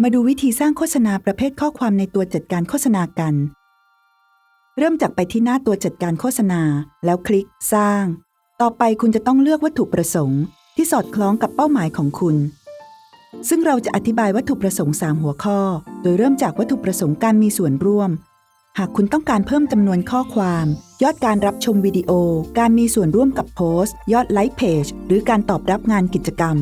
มาดูวิธีสร้างโฆษณาประเภทข้อความในตัวจัดการโฆษณากัน เริ่มจากไปที่หน้าตัวจัดการโฆษณา แล้วคลิกสร้าง ต่อไปคุณจะต้องเลือกวัตถุประสงค์ ที่สอดคล้องกับเป้าหมายของคุณ ซึ่งเราจะอธิบายวัตถุประสงค์ 3 หัวข้อ โดยเริ่มจากวัตถุประสงค์การมีส่วนร่วม หากคุณต้องการเพิ่มจำนวนข้อความ ยอดการรับชมวิดีโอ การมีส่วนร่วมกับโพสต์ ยอดไลค์เพจหรือการตอบรับงานกิจกรรม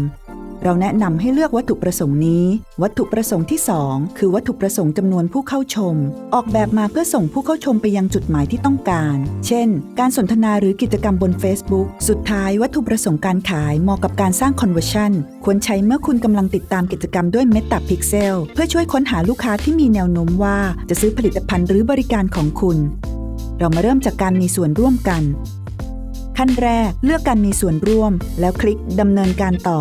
เราแนะนำให้เลือกวัตถุประสงค์นี้ วัตถุประสงค์ที่ 2 คือวัตถุประสงค์จำนวนผู้เข้าชม ออกแบบมาเพื่อส่งผู้เข้าชมไปยังจุดหมายที่ต้องการ เช่น การสนทนาหรือกิจกรรมบน Facebook สุดท้ายวัตถุประสงค์การขายเหมาะกับการสร้าง conversion ควรใช้เมื่อคุณกำลังติดตามกิจกรรมด้วย Meta Pixel เพื่อช่วยค้นหาลูกค้าที่มีแนวโน้มว่า จะซื้อผลิตภัณฑ์หรือบริการของคุณ เรามาเริ่มจากการมีส่วนร่วมกัน ขั้นแรกเลือกการมีส่วนร่วม แล้วคลิกดำเนินการต่อ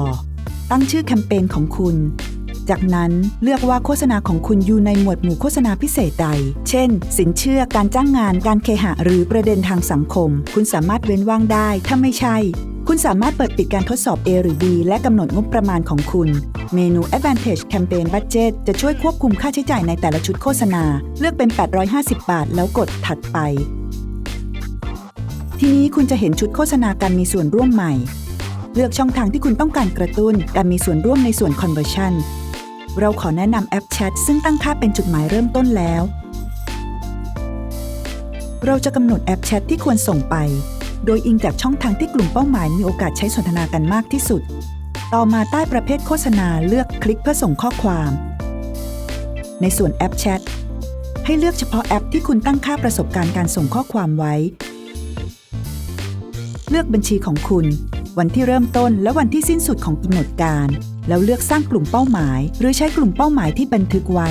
ตั้งชื่อแคมเปญของคุณ จากนั้นเลือกว่าโฆษณาของคุณอยู่ในหมวดหมู่โฆษณาพิเศษใด เช่น สินเชื่อการจ้างงานการเคหะหรือประเด็นทางสังคม คุณสามารถเว้นว่างได้ ถ้าไม่ใช่ คุณสามารถเปิดปิดการทดสอบ A หรือ B และกำหนดงบประมาณของคุณ เมนู Advantage Campaign Budget จะช่วยควบคุมค่าใช้จ่ายในแต่ละชุดโฆษณา เลือกเป็น 850 บาท แล้วกดถัดไปทีนี้คุณจะเห็นชุดโฆษณาการมีส่วนร่วมใหม่ เลือกช่องทางที่คุณต้องการกระตุ้น การมีส่วนร่วมในส่วน conversion เราขอแนะนำแอปแชทซึ่งตั้งค่าเป็นจุดหมายเริ่มต้นแล้ว เราจะกำหนดแอปแชทที่ควรส่งไป โดยอิงจากช่องทางที่กลุ่มเป้าหมายมีโอกาสใช้สนทนากันมากที่สุด ต่อมาใต้ประเภทโฆษณาเลือกคลิกเพื่อส่งข้อความ ในส่วนแอปแชทให้เลือกเฉพาะแอปที่คุณตั้งค่าประสบการณ์การส่งข้อความไว้ เลือกบัญชีของคุณ วันที่เริ่มต้นและวันที่สิ้นสุดของกำหนดการ แล้วเลือกสร้างกลุ่มเป้าหมาย หรือใช้กลุ่มเป้าหมายที่บันทึกไว้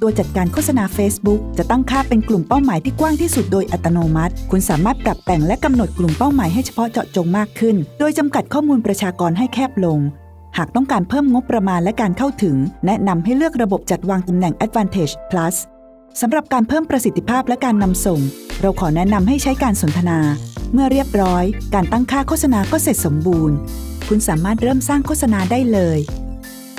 ตัวจัดการโฆษณา Facebook จะตั้งค่าเป็นกลุ่มเป้าหมายที่กว้างที่สุดโดยอัตโนมัติ คุณสามารถปรับแต่งและกำหนดกลุ่มเป้าหมายให้เฉพาะเจาะจงมากขึ้น โดยจำกัดข้อมูลประชากรให้แคบลงหากต้องการเพิ่มงบประมาณและการเข้าถึง แนะนำให้เลือกระบบจัดวางตำแหน่ง Advantage Plus สำหรับการเพิ่มประสิทธิภาพและการนำส่ง เราขอแนะนำให้ใช้การสนทนา เมื่อเรียบร้อย การตั้งค่าโฆษณาก็เสร็จสมบูรณ์ คุณสามารถเริ่มสร้างโฆษณาได้เลย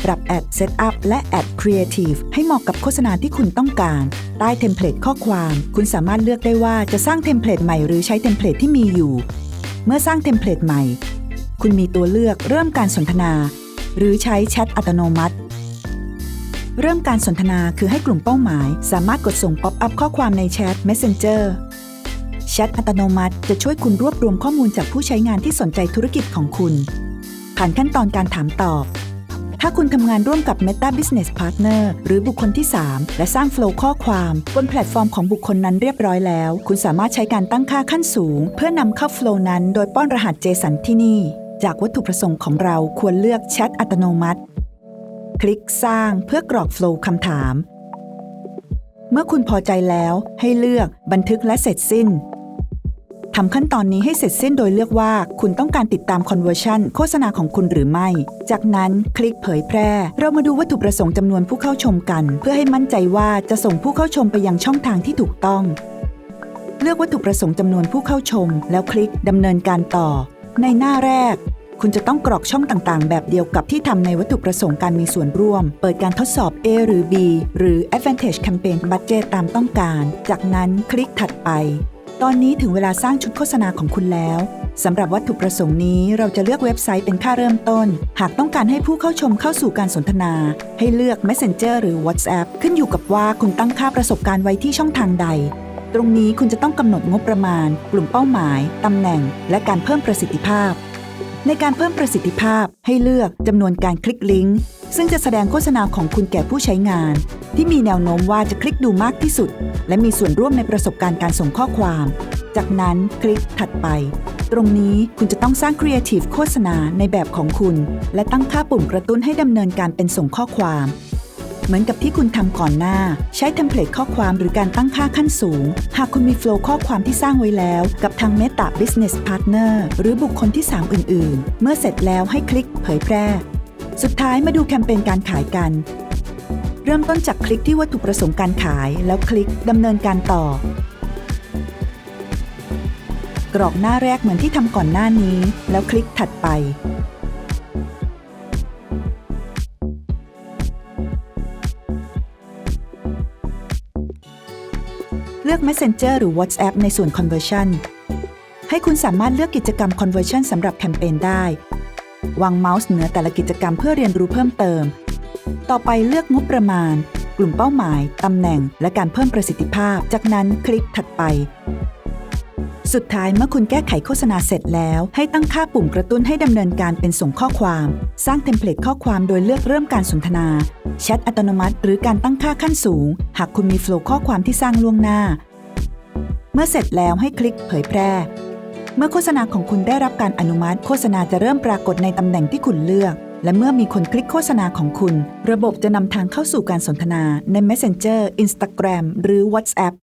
ปรับแอดเซตอัพและแอดครีเอทีฟให้เหมาะกับโฆษณาที่คุณต้องการ ใต้เทมเพลตข้อความ คุณสามารถเลือกได้ว่าจะสร้างเทมเพลตใหม่หรือใช้เทมเพลตที่มีอยู่ เมื่อสร้างเทมเพลตใหม่ คุณมีตัวเลือกเริ่มการสนทนา หรือใช้แชทอัตโนมัติ เริ่มการสนทนาคือให้กลุ่มเป้าหมาย สามารถกดส่งป๊อปอัพข้อความในแชท Messenger แชทอัตโนมัติจะช่วยคุณรวบรวมข้อมูลจากผู้ใช้งานที่สนใจธุรกิจของคุณ ผ่านขั้นตอนการถามตอบ ถ้าคุณทำงานร่วมกับ Meta Business Partner หรือบุคคลที่ 3 และสร้างโฟล์ข้อความบนแพลตฟอร์มของบุคคลนั้นเรียบร้อยแล้ว คุณสามารถใช้การตั้งค่าขั้นสูง เพื่อนำเข้าโฟล์นั้น โดยป้อนรหัส JSON ที่นี่ จากวัตถุประสงค์ของเราควรเลือกแชทอัตโนมัติ คลิกสร้างเพื่อกรอกโฟล์คำถาม เมื่อคุณพอใจแล้วให้เลือกบันทึกและเสร็จสิ้นทำขั้นตอนนี้ให้เสร็จสิ้นโดยเลือกว่าคุณต้องการติดตาม conversion โฆษณาของคุณหรือไม่ จากนั้นคลิกเผยแพร่ เรามาดูวัตถุประสงค์จำนวนผู้เข้าชมกัน เพื่อให้มั่นใจว่าจะส่งผู้เข้าชมไปยังช่องทางที่ถูกต้อง เลือกวัตถุประสงค์จำนวนผู้เข้าชม แล้วคลิกดำเนินการต่อ ในหน้าแรก คุณจะต้องกรอกช่องต่างๆ แบบเดียวกับที่ทำในวัตถุประสงค์การมีส่วนร่วม เปิดการทดสอบ A หรือ B หรือ Advantage Campaign Budget ตามต้องการ จากนั้นคลิกถัดไป ตอนนี้ถึงเวลาสร้างชุดโฆษณาของคุณแล้วสำหรับวัตถุประสงค์นี้เราจะเลือกเว็บไซต์เป็นค่าเริ่มต้น หากต้องการให้ผู้เข้าชมเข้าสู่การสนทนา ให้เลือก Messenger หรือ WhatsApp ขึ้นอยู่กับว่าคุณตั้งค่าประสบการณ์ไว้ที่ช่องทางใด ตรงนี้คุณจะต้องกำหนดงบประมาณ กลุ่มเป้าหมายตำแหน่ง และการเพิ่มประสิทธิภาพ ในการเพิ่มประสิทธิภาพให้เลือกจำนวนการคลิกลิงก์ซึ่งจะแสดงโฆษณาของคุณแก่ผู้ใช้งาน ที่มีแนวโน้มว่าจะคลิกดูมากที่สุด และมีส่วนร่วมในประสบการณ์การส่งข้อความ จากนั้นคลิกถัดไป ตรงนี้คุณจะต้องสร้าง Creative โฆษณาในแบบของคุณ และตั้งค่าปุ่มกระตุ้นให้ดำเนินการเป็นส่งข้อความ เหมือนกับที่คุณทำก่อนหน้า ใช้เทมเพลตข้อความหรือการตั้งค่าขั้นสูง หากคุณมีโฟล์ข้อความที่สร้างไว้แล้ว กับทาง Meta Business Partner หรือบุคคลที่ 3 อื่น ๆ เมื่อเสร็จแล้วให้คลิกเผยแพร่ สุดท้ายมาดูแคมเปญการขายกัน เริ่มต้นจากคลิกที่วัตถุประสงค์การขาย แล้วคลิกดำเนินการต่อ กรอกหน้าแรกเหมือนที่ทำก่อนหน้านี้ แล้วคลิกถัดไป ลือก Messenger หรือ WhatsApp ในส่วน Conversion ให้คุณสามารถเลือกกิจกรรม Conversion สำหรับแคมเปญได้ วางเมาส์เหนือแต่ละกิจกรรมเพื่อเรียนรู้เพิ่มเติม ต่อไปเลือกงบประมาณ กลุ่มเป้าหมาย ตำแหน่ง และการเพิ่มประสิทธิภาพ จากนั้นคลิกถัดไป สุดท้ายเมื่อคุณแก้ไขโฆษณาเสร็จแล้ว ให้ตั้งค่าปุ่มกระตุ้นให้ดำเนินการเป็นส่งข้อความ สร้างเทมเพลตข้อความโดยเลือกเริ่มการสนทนาแชทอัตโนมัติ หรือการตั้งค่าขั้นสูง หากคุณมีโฟล์ข้อความที่สร้างล่วงหน้า เมื่อเสร็จแล้วให้คลิกเผยแพร่ เมื่อโฆษณาของคุณได้รับการอนุมัติ โฆษณาจะเริ่มปรากฏในตำแหน่งที่คุณเลือก และเมื่อมีคนคลิกโฆษณาของคุณ ระบบจะนำทางเข้าสู่การสนทนาใน Messenger Instagram หรือ WhatsApp